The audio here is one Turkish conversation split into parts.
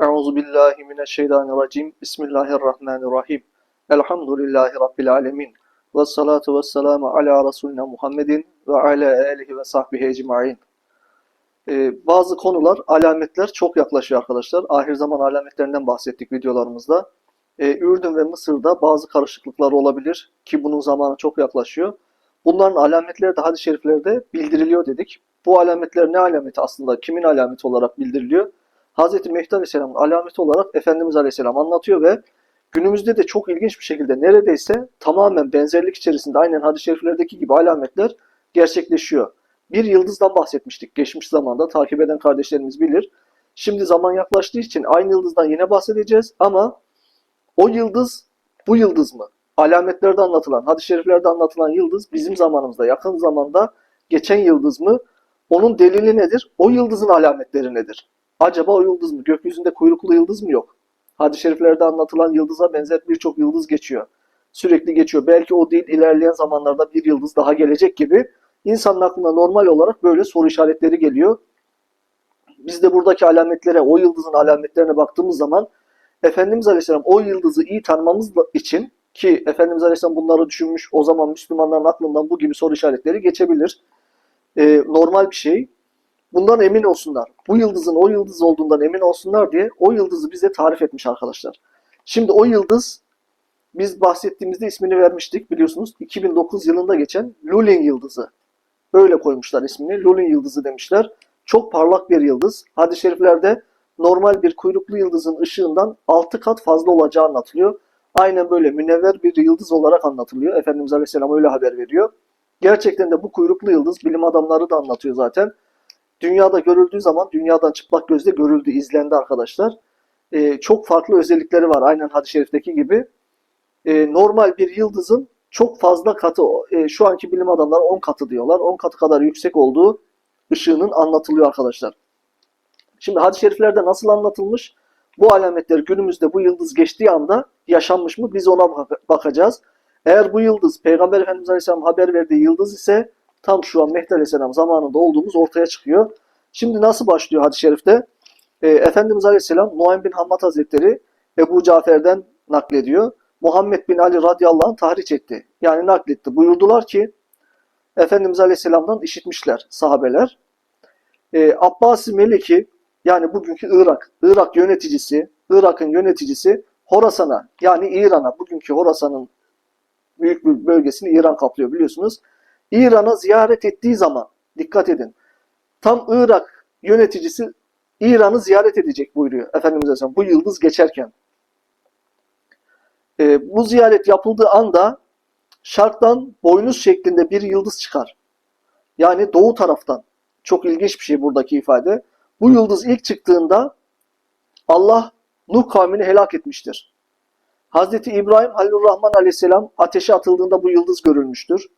Euzu billahi mineşşeytanirracim. Bismillahirrahmanirrahim. Elhamdülillahi rabbil alamin. Ves salatu vesselamu ala Resulina Muhammedin ve ala alihi ve sahbihi ecmaîn. Ee, bazı konular, alametler çok yaklaşıyor arkadaşlar. Ahir zaman alametlerinden bahsettik videolarımızda. Ee, Ürdün ve Mısır'da bazı karışıklıklar olabilir ki bunun zamanı çok yaklaşıyor. Bunların alametleri de hadis-i şeriflerde bildiriliyor dedik. Bu alametler ne alameti aslında? Kimin alameti olarak bildiriliyor? Hz. Mehdi Aleyhisselam'ın alameti olarak Efendimiz Aleyhisselam anlatıyor ve günümüzde de çok ilginç bir şekilde neredeyse tamamen benzerlik içerisinde aynen hadis-i şeriflerdeki gibi alametler gerçekleşiyor. Bir yıldızdan bahsetmiştik geçmiş zamanda takip eden kardeşlerimiz bilir. Şimdi zaman yaklaştığı için aynı yıldızdan yine bahsedeceğiz ama o yıldız bu yıldız mı? Alametlerde anlatılan, hadis-i şeriflerde anlatılan yıldız bizim zamanımızda, yakın zamanda geçen yıldız mı? Onun delili nedir? O yıldızın alametleri nedir? Acaba o yıldız mı? Gökyüzünde kuyruklu yıldız mı yok? Hadis-i şeriflerde anlatılan yıldıza benzer birçok yıldız geçiyor. Sürekli geçiyor. Belki o değil ilerleyen zamanlarda bir yıldız daha gelecek gibi insanın aklına normal olarak böyle soru işaretleri geliyor. Biz de buradaki alametlere, o yıldızın alametlerine baktığımız zaman Efendimiz Aleyhisselam o yıldızı iyi tanımamız için ki Efendimiz Aleyhisselam bunları düşünmüş o zaman Müslümanların aklından bu gibi soru işaretleri geçebilir. Ee, normal bir şey. Bundan emin olsunlar. Bu yıldızın o yıldız olduğundan emin olsunlar diye o yıldızı bize tarif etmiş arkadaşlar. Şimdi o yıldız biz bahsettiğimizde ismini vermiştik biliyorsunuz. 2009 yılında geçen Lulin yıldızı. Öyle koymuşlar ismini. Lulin yıldızı demişler. Çok parlak bir yıldız. Hadis-i şeriflerde normal bir kuyruklu yıldızın ışığından 6 kat fazla olacağı anlatılıyor. Aynen böyle münevver bir yıldız olarak anlatılıyor. Efendimiz Aleyhisselam öyle haber veriyor. Gerçekten de bu kuyruklu yıldız bilim adamları da anlatıyor zaten. Dünyada görüldüğü zaman dünyadan çıplak gözle görüldü, izlendi arkadaşlar. Ee, çok farklı özellikleri var aynen hadis-i şerifteki gibi. Ee, normal bir yıldızın çok fazla katı, e, şu anki bilim adamları 10 katı diyorlar. 10 katı kadar yüksek olduğu ışığının anlatılıyor arkadaşlar. Şimdi hadis-i şeriflerde nasıl anlatılmış? Bu alametler günümüzde bu yıldız geçtiği anda yaşanmış mı? Biz ona bak- bakacağız. Eğer bu yıldız Peygamber Efendimiz Aleyhisselam haber verdiği yıldız ise tam şu an Mehdi Aleyhisselam zamanında olduğumuz ortaya çıkıyor. Şimdi nasıl başlıyor hadis-i şerifte? Ee, Efendimiz Aleyhisselam Nuaym bin Hammad Hazretleri Ebu Cafer'den naklediyor. Muhammed bin Ali radıyallahu anh tahriç etti. Yani nakletti. Buyurdular ki Efendimiz Aleyhisselam'dan işitmişler sahabeler. Ee, Abbasi Meliki yani bugünkü Irak, Irak yöneticisi, Irak'ın yöneticisi Horasan'a yani İran'a, bugünkü Horasan'ın büyük bir bölgesini İran kaplıyor biliyorsunuz. İran'a ziyaret ettiği zaman dikkat edin. Tam Irak yöneticisi İran'ı ziyaret edecek buyuruyor Efendimiz Aleyhisselam bu yıldız geçerken. Ee, bu ziyaret yapıldığı anda şarktan boynuz şeklinde bir yıldız çıkar. Yani doğu taraftan. Çok ilginç bir şey buradaki ifade. Bu yıldız ilk çıktığında Allah Nuh kavmini helak etmiştir. Hazreti İbrahim Halilurrahman aleyhisselam ateşe atıldığında bu yıldız görülmüştür.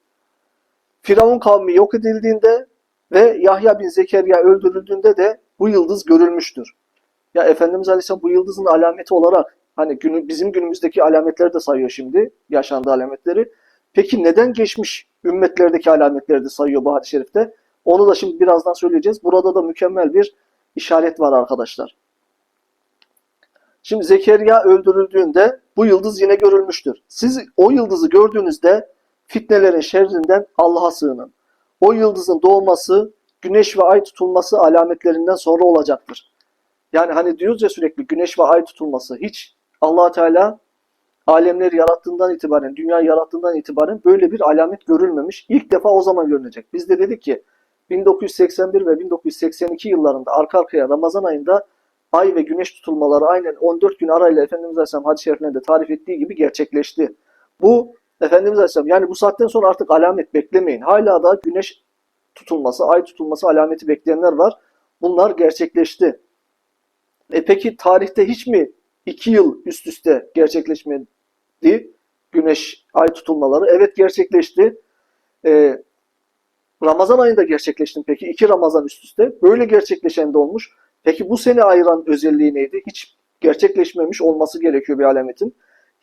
Firavun kavmi yok edildiğinde ve Yahya bin Zekeriya öldürüldüğünde de bu yıldız görülmüştür. Ya Efendimiz Aleyhisselam bu yıldızın alameti olarak hani günü, bizim günümüzdeki alametleri de sayıyor şimdi, yaşandığı alametleri. Peki neden geçmiş ümmetlerdeki alametleri de sayıyor bu hadis-i şerifte? Onu da şimdi birazdan söyleyeceğiz. Burada da mükemmel bir işaret var arkadaşlar. Şimdi Zekeriya öldürüldüğünde bu yıldız yine görülmüştür. Siz o yıldızı gördüğünüzde fitnelerin şerrinden Allah'a sığının. O yıldızın doğması, güneş ve ay tutulması alametlerinden sonra olacaktır. Yani hani diyoruz ya sürekli güneş ve ay tutulması. Hiç allah Teala alemleri yarattığından itibaren, dünyayı yarattığından itibaren böyle bir alamet görülmemiş. İlk defa o zaman görünecek. Biz de dedik ki 1981 ve 1982 yıllarında arka arkaya Ramazan ayında ay ve güneş tutulmaları aynen 14 gün arayla Efendimiz Aleyhisselam hadis-i şeriflerinde tarif ettiği gibi gerçekleşti. Bu Efendimiz Aleyhisselam yani bu saatten sonra artık alamet beklemeyin. Hala da güneş tutulması, ay tutulması alameti bekleyenler var. Bunlar gerçekleşti. E peki tarihte hiç mi iki yıl üst üste gerçekleşmedi güneş, ay tutulmaları? Evet gerçekleşti. E, Ramazan ayında gerçekleşti peki? İki Ramazan üst üste. Böyle gerçekleşen de olmuş. Peki bu seni ayıran özelliği neydi? Hiç gerçekleşmemiş olması gerekiyor bir alametin.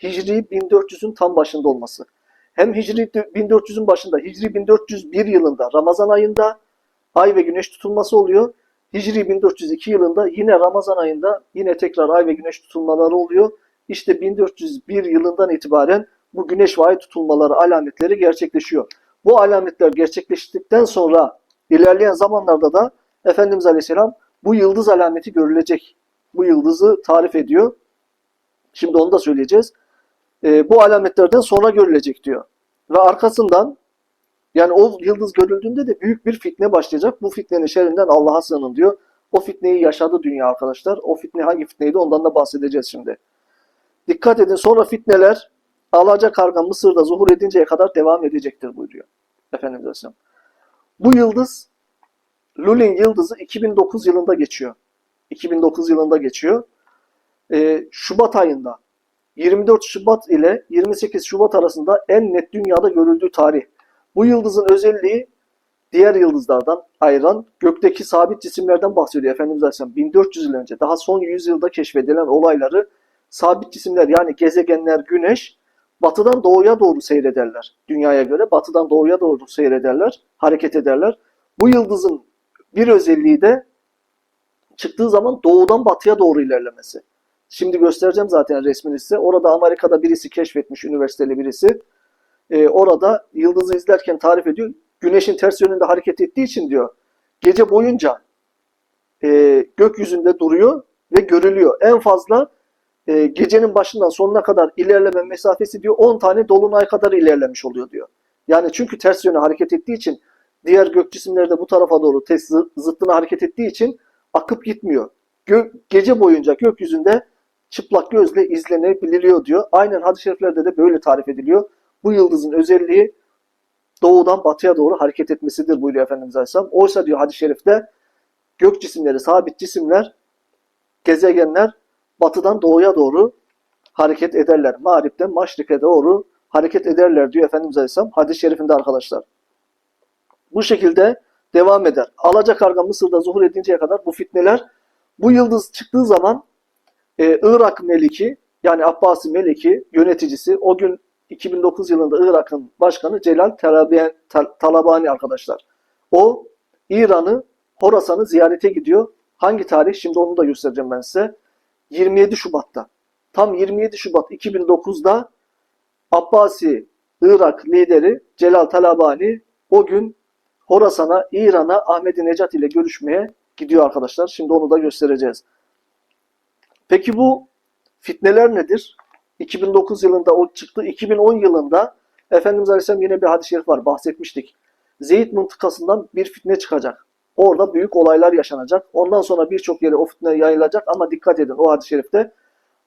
Hicri 1400'ün tam başında olması. Hem Hicri 1400'ün başında, Hicri 1401 yılında Ramazan ayında ay ve güneş tutulması oluyor. Hicri 1402 yılında yine Ramazan ayında yine tekrar ay ve güneş tutulmaları oluyor. İşte 1401 yılından itibaren bu güneş ve ay tutulmaları alametleri gerçekleşiyor. Bu alametler gerçekleştikten sonra ilerleyen zamanlarda da Efendimiz Aleyhisselam bu yıldız alameti görülecek. Bu yıldızı tarif ediyor. Şimdi onu da söyleyeceğiz. Ee, bu alametlerden sonra görülecek diyor. Ve arkasından yani o yıldız görüldüğünde de büyük bir fitne başlayacak. Bu fitnenin şerrinden Allah'a sığının diyor. O fitneyi yaşadı dünya arkadaşlar. O fitne hangi fitneydi ondan da bahsedeceğiz şimdi. Dikkat edin sonra fitneler Alaca karga Mısır'da zuhur edinceye kadar devam edecektir buyuruyor. Efendimiz Aleyhisselam. Bu yıldız Lulin yıldızı 2009 yılında geçiyor. 2009 yılında geçiyor. Ee, Şubat ayında 24 Şubat ile 28 Şubat arasında en net dünyada görüldüğü tarih. Bu yıldızın özelliği diğer yıldızlardan ayıran gökteki sabit cisimlerden bahsediyor Efendimiz Aleyhisselam. 1400 yıl önce daha son 100 yılda keşfedilen olayları sabit cisimler yani gezegenler, güneş batıdan doğuya doğru seyrederler. Dünyaya göre batıdan doğuya doğru seyrederler, hareket ederler. Bu yıldızın bir özelliği de çıktığı zaman doğudan batıya doğru ilerlemesi. Şimdi göstereceğim zaten resmini size. Orada Amerika'da birisi keşfetmiş, üniversiteli birisi. Ee, orada yıldızı izlerken tarif ediyor. Güneşin ters yönünde hareket ettiği için diyor. Gece boyunca e, gökyüzünde duruyor ve görülüyor. En fazla e, gecenin başından sonuna kadar ilerleme mesafesi diyor 10 tane dolunay kadar ilerlemiş oluyor diyor. Yani çünkü ters yöne hareket ettiği için diğer gök cisimleri de bu tarafa doğru ters zı- zıttına hareket ettiği için akıp gitmiyor. Gö- gece boyunca gökyüzünde çıplak gözle izlenebiliyor diyor. Aynen hadis-i şeriflerde de böyle tarif ediliyor. Bu yıldızın özelliği doğudan batıya doğru hareket etmesidir buyuruyor Efendimiz Aleyhisselam. Oysa diyor hadis-i şerifte gök cisimleri, sabit cisimler, gezegenler batıdan doğuya doğru hareket ederler. Mağripten maşrike doğru hareket ederler diyor Efendimiz Aleyhisselam hadis-i şerifinde arkadaşlar. Bu şekilde devam eder. Alacakarga Mısır'da zuhur edinceye kadar bu fitneler bu yıldız çıktığı zaman e, Irak Meliki yani Abbasi Meliki yöneticisi o gün 2009 yılında Irak'ın başkanı Celal Talabani arkadaşlar. O İran'ı Horasan'ı ziyarete gidiyor. Hangi tarih? Şimdi onu da göstereceğim ben size. 27 Şubat'ta. Tam 27 Şubat 2009'da Abbasi Irak lideri Celal Talabani o gün Horasan'a, İran'a Ahmedi Necat ile görüşmeye gidiyor arkadaşlar. Şimdi onu da göstereceğiz. Peki bu fitneler nedir? 2009 yılında o çıktı. 2010 yılında Efendimiz Aleyhisselam yine bir hadis-i şerif var. Bahsetmiştik. Zeyt mıntıkasından bir fitne çıkacak. Orada büyük olaylar yaşanacak. Ondan sonra birçok yere o fitne yayılacak ama dikkat edin o hadis-i şerifte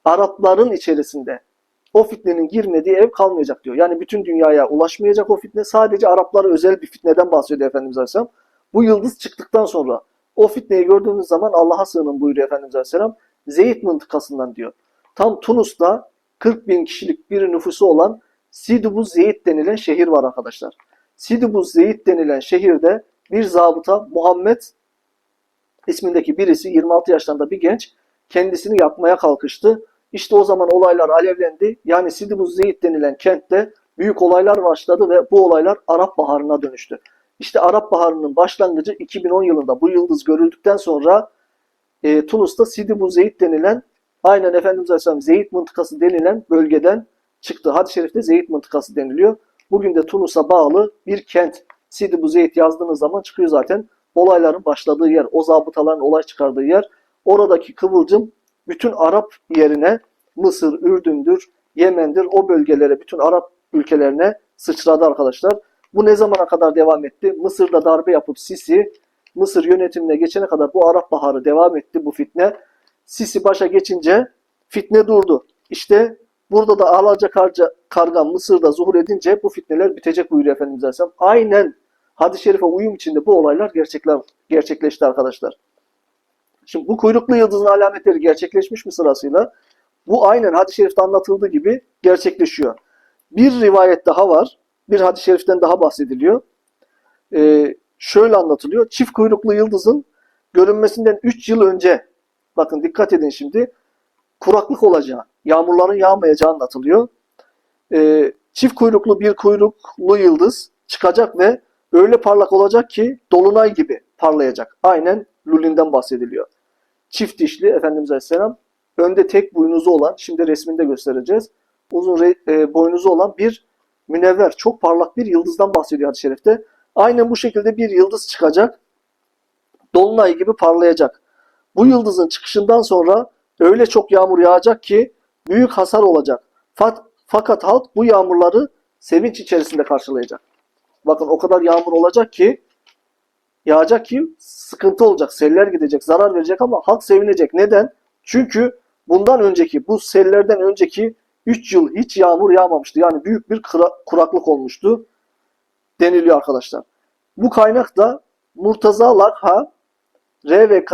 Arapların içerisinde o fitnenin girmediği ev kalmayacak diyor. Yani bütün dünyaya ulaşmayacak o fitne. Sadece Araplara özel bir fitneden bahsediyor Efendimiz Aleyhisselam. Bu yıldız çıktıktan sonra o fitneyi gördüğünüz zaman Allah'a sığının buyuruyor Efendimiz Aleyhisselam. Zeyt mıntıkasından diyor. Tam Tunus'ta 40 bin kişilik bir nüfusu olan Sidibu Zeyt denilen şehir var arkadaşlar. Sidibu Zeyt denilen şehirde bir zabıta Muhammed ismindeki birisi 26 yaşlarında bir genç kendisini yakmaya kalkıştı. İşte o zaman olaylar alevlendi. Yani Sidibu Zeyt denilen kentte büyük olaylar başladı ve bu olaylar Arap Baharı'na dönüştü. İşte Arap Baharı'nın başlangıcı 2010 yılında bu yıldız görüldükten sonra e, Tunus'ta Sidibu Zeyt denilen aynen Efendimiz Aleyhisselam Zeyt mıntıkası denilen bölgeden çıktı. Hadis-i şerifte Zeyt mıntıkası deniliyor. Bugün de Tunus'a bağlı bir kent. Sidibu Zeyt yazdığınız zaman çıkıyor zaten. Olayların başladığı yer, o zabıtaların olay çıkardığı yer. Oradaki kıvılcım bütün Arap yerine Mısır, Ürdün'dür, Yemen'dir o bölgelere, bütün Arap ülkelerine sıçradı arkadaşlar. Bu ne zamana kadar devam etti? Mısır'da darbe yapıp Sisi Mısır yönetimine geçene kadar bu Arap Baharı devam etti bu fitne. Sisi başa geçince fitne durdu. İşte burada da Alaca karga, karga Mısır'da zuhur edince bu fitneler bitecek buyuruyor Efendimiz Aleyhisselam. Aynen hadis-i şerife uyum içinde bu olaylar gerçekler, gerçekleşti arkadaşlar. Şimdi bu kuyruklu yıldızın alametleri gerçekleşmiş mi sırasıyla? Bu aynen hadis-i şerifte anlatıldığı gibi gerçekleşiyor. Bir rivayet daha var. Bir hadis-i şeriften daha bahsediliyor. Ee, şöyle anlatılıyor. Çift kuyruklu yıldızın görünmesinden 3 yıl önce bakın dikkat edin şimdi kuraklık olacağı, yağmurların yağmayacağı anlatılıyor. Ee, çift kuyruklu bir kuyruklu yıldız çıkacak ve öyle parlak olacak ki dolunay gibi parlayacak. Aynen Lulin'den bahsediliyor. Çift dişli Efendimiz Aleyhisselam önde tek boynuzu olan, şimdi resminde göstereceğiz. Uzun e, boynuzu olan bir münevver, çok parlak bir yıldızdan bahsediyor hadis-i şerifte. Aynen bu şekilde bir yıldız çıkacak. Dolunay gibi parlayacak. Bu yıldızın çıkışından sonra öyle çok yağmur yağacak ki büyük hasar olacak. Fakat halk bu yağmurları sevinç içerisinde karşılayacak. Bakın o kadar yağmur olacak ki yağacak ki sıkıntı olacak. Seller gidecek, zarar verecek ama halk sevinecek. Neden? Çünkü bundan önceki, bu sellerden önceki 3 yıl hiç yağmur yağmamıştı. Yani büyük bir kuraklık olmuştu deniliyor arkadaşlar. Bu kaynak da Murtaza Lakha RVK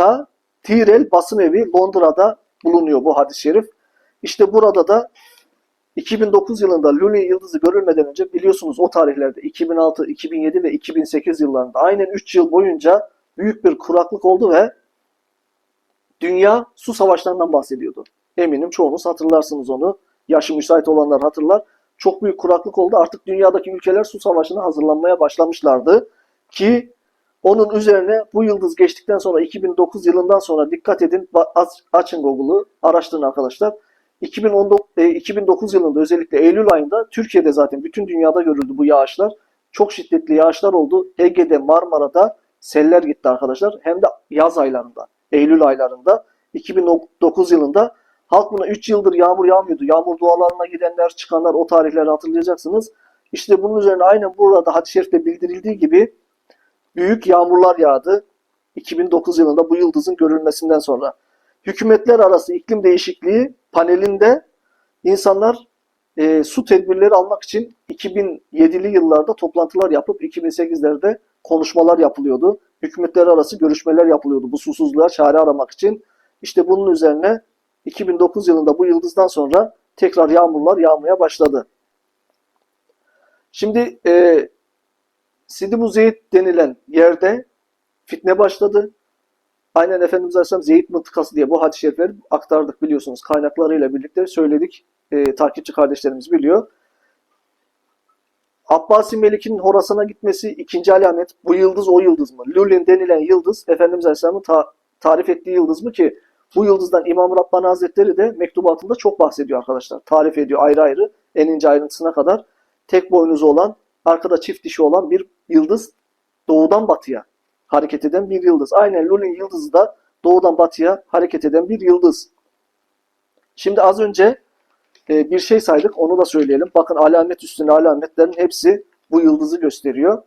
Tirel basım evi Londra'da bulunuyor bu hadis-i şerif. İşte burada da 2009 yılında Luni yıldızı görülmeden önce biliyorsunuz o tarihlerde 2006, 2007 ve 2008 yıllarında aynen 3 yıl boyunca büyük bir kuraklık oldu ve dünya su savaşlarından bahsediyordu. Eminim çoğunuz hatırlarsınız onu. Yaşı müsait olanlar hatırlar. Çok büyük kuraklık oldu. Artık dünyadaki ülkeler su savaşına hazırlanmaya başlamışlardı. Ki onun üzerine bu yıldız geçtikten sonra 2009 yılından sonra dikkat edin açın Google'u araştırın arkadaşlar. 2019, e, 2009 yılında özellikle Eylül ayında Türkiye'de zaten bütün dünyada görüldü bu yağışlar. Çok şiddetli yağışlar oldu. Ege'de, Marmara'da seller gitti arkadaşlar. Hem de yaz aylarında, Eylül aylarında. 2009 yılında halk buna 3 yıldır yağmur yağmıyordu. Yağmur dualarına gidenler, çıkanlar o tarihleri hatırlayacaksınız. İşte bunun üzerine aynen burada hadis-i şerifte bildirildiği gibi büyük yağmurlar yağdı. 2009 yılında bu yıldızın görülmesinden sonra. Hükümetler arası iklim değişikliği panelinde insanlar e, su tedbirleri almak için 2007'li yıllarda toplantılar yapıp 2008'lerde konuşmalar yapılıyordu. Hükümetler arası görüşmeler yapılıyordu bu susuzluğa çare aramak için. İşte bunun üzerine 2009 yılında bu yıldızdan sonra tekrar yağmurlar yağmaya başladı. Şimdi e, Sidi bu Zeyd denilen yerde fitne başladı. Aynen Efendimiz Aleyhisselam Zeyd mıntıkası diye bu hadis-i şerifleri aktardık biliyorsunuz. Kaynaklarıyla birlikte söyledik. E, takipçi kardeşlerimiz biliyor. Abbasi Melik'in Horasan'a gitmesi ikinci alamet. Bu yıldız o yıldız mı? Lulin denilen yıldız Efendimiz Aleyhisselam'ın ta- tarif ettiği yıldız mı ki bu yıldızdan İmam Rabbani Hazretleri de mektubatında çok bahsediyor arkadaşlar. Tarif ediyor ayrı ayrı en ince ayrıntısına kadar. Tek boynuzu olan, arkada çift dişi olan bir yıldız doğudan batıya hareket eden bir yıldız. Aynen Lulin yıldızı da doğudan batıya hareket eden bir yıldız. Şimdi az önce e, bir şey saydık onu da söyleyelim. Bakın alamet üstüne alametlerin hepsi bu yıldızı gösteriyor.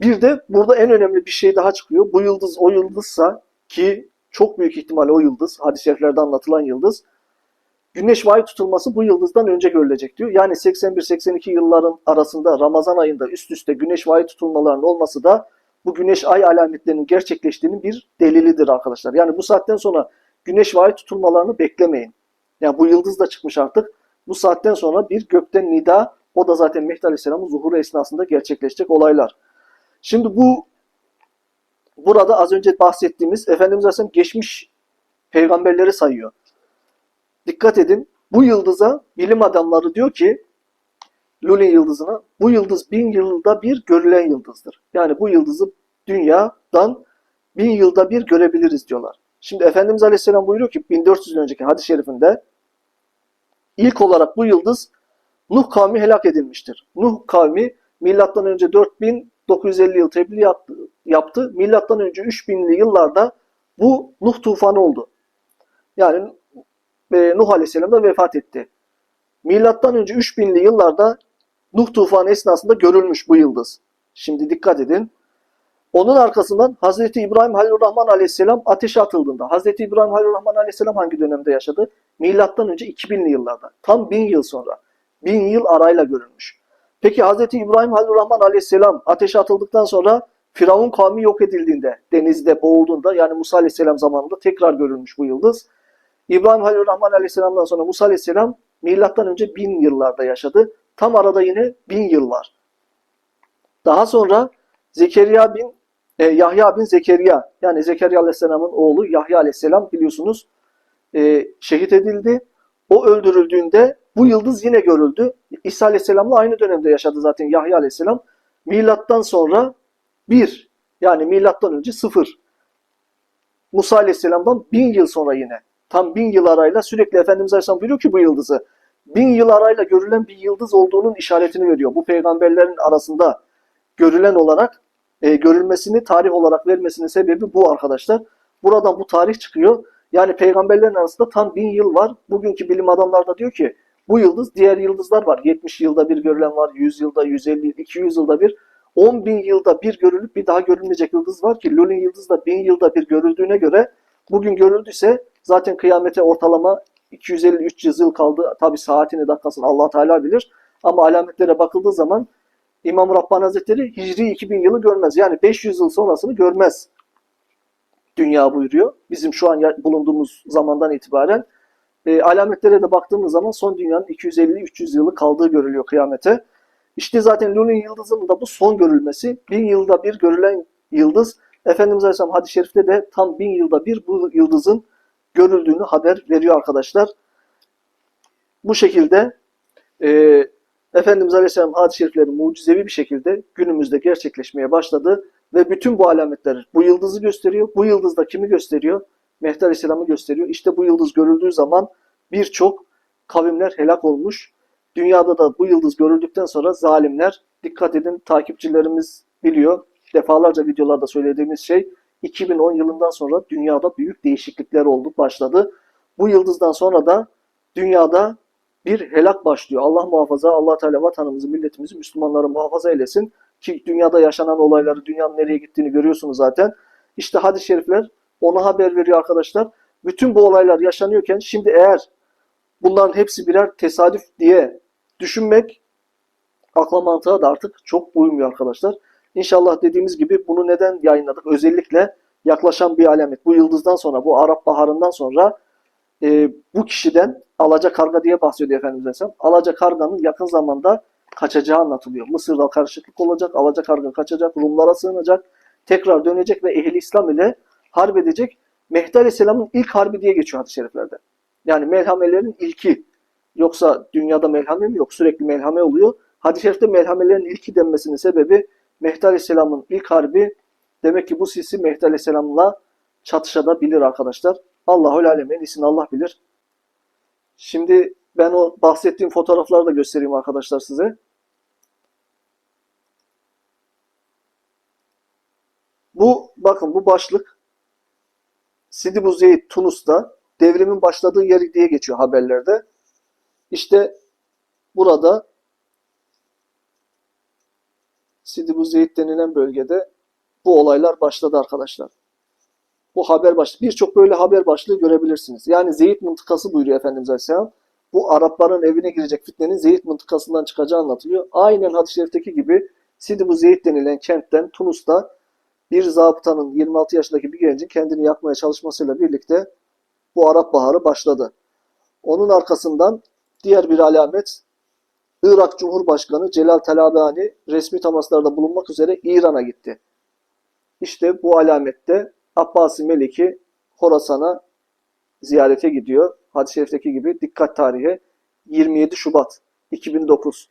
Bir de burada en önemli bir şey daha çıkıyor. Bu yıldız o yıldızsa ki çok büyük ihtimal o yıldız, hadis-i şeriflerde anlatılan yıldız. Güneş ve tutulması bu yıldızdan önce görülecek diyor. Yani 81-82 yılların arasında Ramazan ayında üst üste güneş ve tutulmalarının olması da bu güneş ay alametlerinin gerçekleştiğinin bir delilidir arkadaşlar. Yani bu saatten sonra güneş ve tutulmalarını beklemeyin. Yani bu yıldız da çıkmış artık. Bu saatten sonra bir gökten nida o da zaten Mehdi Aleyhisselam'ın zuhuru esnasında gerçekleşecek olaylar. Şimdi bu burada az önce bahsettiğimiz Efendimiz Aleyhisselam geçmiş peygamberleri sayıyor. Dikkat edin bu yıldıza bilim adamları diyor ki Lulin yıldızına bu yıldız bin yılda bir görülen yıldızdır. Yani bu yıldızı dünyadan bin yılda bir görebiliriz diyorlar. Şimdi Efendimiz Aleyhisselam buyuruyor ki 1400 yıl önceki hadis-i şerifinde ilk olarak bu yıldız Nuh kavmi helak edilmiştir. Nuh kavmi milattan önce 4950 yıl tebliğ yaptı. yaptı. Milattan önce 3000'li yıllarda bu Nuh tufanı oldu. Yani e, Nuh Aleyhisselam da vefat etti. Milattan önce 3000'li yıllarda Nuh tufanı esnasında görülmüş bu yıldız. Şimdi dikkat edin. Onun arkasından Hazreti İbrahim Halil Rahman Aleyhisselam ateşe atıldığında. Hazreti İbrahim Halil Rahman Aleyhisselam hangi dönemde yaşadı? Milattan önce 2000'li yıllarda. Tam 1000 yıl sonra. 1000 yıl arayla görülmüş. Peki Hazreti İbrahim Halil Rahman Aleyhisselam ateşe atıldıktan sonra Firavun kavmi yok edildiğinde, denizde boğulduğunda yani Musa Aleyhisselam zamanında tekrar görülmüş bu yıldız. İbrahim Halil Rahman Aleyhisselam'dan sonra Musa Aleyhisselam milattan önce 1000 yıllarda yaşadı. Tam arada yine 1000 yıl var. Daha sonra Zekeriya bin e, Yahya bin Zekeriya yani Zekeriya Aleyhisselam'ın oğlu Yahya Aleyhisselam biliyorsunuz e, şehit edildi. O öldürüldüğünde bu yıldız yine görüldü. İsa Aleyhisselam'la aynı dönemde yaşadı zaten Yahya Aleyhisselam. Milattan sonra bir yani milattan önce sıfır. Musa Aleyhisselam'dan bin yıl sonra yine tam bin yıl arayla sürekli Efendimiz Aleyhisselam buyuruyor ki bu yıldızı bin yıl arayla görülen bir yıldız olduğunun işaretini veriyor. Bu peygamberlerin arasında görülen olarak e, görülmesini tarih olarak vermesinin sebebi bu arkadaşlar. Buradan bu tarih çıkıyor. Yani peygamberlerin arasında tam bin yıl var. Bugünkü bilim adamları da diyor ki bu yıldız diğer yıldızlar var. 70 yılda bir görülen var, 100 yılda, 150, 200 yılda bir. 10 bin yılda bir görülüp bir daha görülmeyecek yıldız var ki Lulin yıldızı da bin yılda bir görüldüğüne göre bugün görüldüyse zaten kıyamete ortalama 250-300 yıl kaldı. Tabi saatini dakikasını allah Teala bilir. Ama alametlere bakıldığı zaman İmam Rabbani Hazretleri Hicri 2000 yılı görmez. Yani 500 yıl sonrasını görmez. Dünya buyuruyor. Bizim şu an bulunduğumuz zamandan itibaren. E, alametlere de baktığımız zaman son dünyanın 250-300 yılı kaldığı görülüyor kıyamete. İşte zaten Lulin yıldızının da bu son görülmesi. Bin yılda bir görülen yıldız. Efendimiz Aleyhisselam hadis-i şerifte de tam bin yılda bir bu yıldızın görüldüğünü haber veriyor arkadaşlar. Bu şekilde e, Efendimiz Aleyhisselam hadis-i şerifleri mucizevi bir şekilde günümüzde gerçekleşmeye başladı. Ve bütün bu alametler bu yıldızı gösteriyor. Bu yıldız da kimi gösteriyor? Mehdi Aleyhisselam'ı gösteriyor. İşte bu yıldız görüldüğü zaman birçok kavimler helak olmuş. Dünyada da bu yıldız görüldükten sonra zalimler, dikkat edin takipçilerimiz biliyor. Defalarca videolarda söylediğimiz şey 2010 yılından sonra dünyada büyük değişiklikler oldu, başladı. Bu yıldızdan sonra da dünyada bir helak başlıyor. Allah muhafaza, Allah Teala vatanımızı, milletimizi, Müslümanları muhafaza eylesin. Ki dünyada yaşanan olayları, dünyanın nereye gittiğini görüyorsunuz zaten. İşte hadis-i şerifler ona haber veriyor arkadaşlar. Bütün bu olaylar yaşanıyorken şimdi eğer bunların hepsi birer tesadüf diye düşünmek akla mantığa da artık çok uymuyor arkadaşlar. İnşallah dediğimiz gibi bunu neden yayınladık? Özellikle yaklaşan bir alamet. Bu yıldızdan sonra, bu Arap Baharı'ndan sonra e, bu kişiden Alaca Karga diye bahsediyor Efendimiz Aleyhisselam. Alaca Karga'nın yakın zamanda kaçacağı anlatılıyor. Mısır'da karışıklık olacak, Alaca Karga kaçacak, Rumlara sığınacak, tekrar dönecek ve ehli İslam ile harp edecek. Mehdi Aleyhisselam'ın ilk harbi diye geçiyor hadis-i şeriflerde. Yani melhamelerin ilki. Yoksa dünyada melhame mi yok? Sürekli melhame oluyor. Hadis-i şerifte melhamelerin ilki denmesinin sebebi Mehdi Aleyhisselam'ın ilk harbi demek ki bu sisi Mehdi Aleyhisselam'la çatışabilir arkadaşlar. Allahü alem en iyisini Allah bilir. Şimdi ben o bahsettiğim fotoğrafları da göstereyim arkadaşlar size. Bu bakın bu başlık Sidi bu Zeyd Tunus'ta devrimin başladığı yeri diye geçiyor haberlerde. İşte burada Sidi bu Zeyd denilen bölgede bu olaylar başladı arkadaşlar. Bu haber başlığı. Birçok böyle haber başlığı görebilirsiniz. Yani Zeyd mıntıkası buyuruyor Efendimiz Aleyhisselam. Bu Arapların evine girecek fitnenin Zeyd mıntıkasından çıkacağı anlatılıyor. Aynen hadis-i şerifteki gibi Sidi bu Zeyd denilen kentten Tunus'ta bir zabıtanın 26 yaşındaki bir gencin kendini yakmaya çalışmasıyla birlikte bu Arap Baharı başladı. Onun arkasından diğer bir alamet Irak Cumhurbaşkanı Celal Talabani resmi temaslarda bulunmak üzere İran'a gitti. İşte bu alamette Abbasi Meliki Horasan'a ziyarete gidiyor. Hadis-i şerifteki gibi dikkat tarihi 27 Şubat 2009.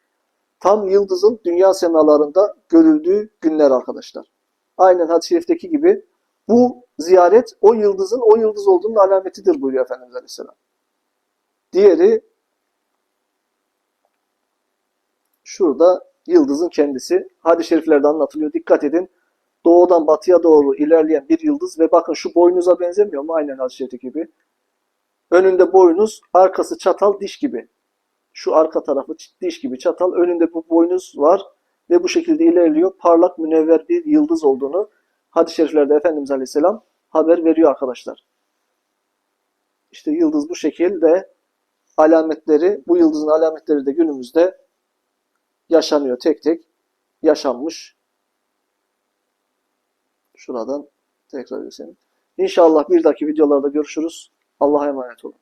Tam yıldızın dünya semalarında görüldüğü günler arkadaşlar. Aynen hadis-i şerifteki gibi bu ziyaret o yıldızın o yıldız olduğunun alametidir buyuruyor Efendimiz Aleyhisselam. Diğeri şurada yıldızın kendisi. Hadis-i şeriflerde anlatılıyor. Dikkat edin. Doğudan batıya doğru ilerleyen bir yıldız ve bakın şu boynuza benzemiyor mu? Aynen hadis-i şerifteki gibi. Önünde boynuz, arkası çatal, diş gibi. Şu arka tarafı diş gibi çatal. Önünde bu boynuz var ve bu şekilde ilerliyor. Parlak münevver bir yıldız olduğunu hadis-i şeriflerde Efendimiz Aleyhisselam haber veriyor arkadaşlar. İşte yıldız bu şekilde alametleri, bu yıldızın alametleri de günümüzde yaşanıyor tek tek. Yaşanmış. Şuradan tekrar göstereyim. İnşallah bir dahaki videolarda görüşürüz. Allah'a emanet olun.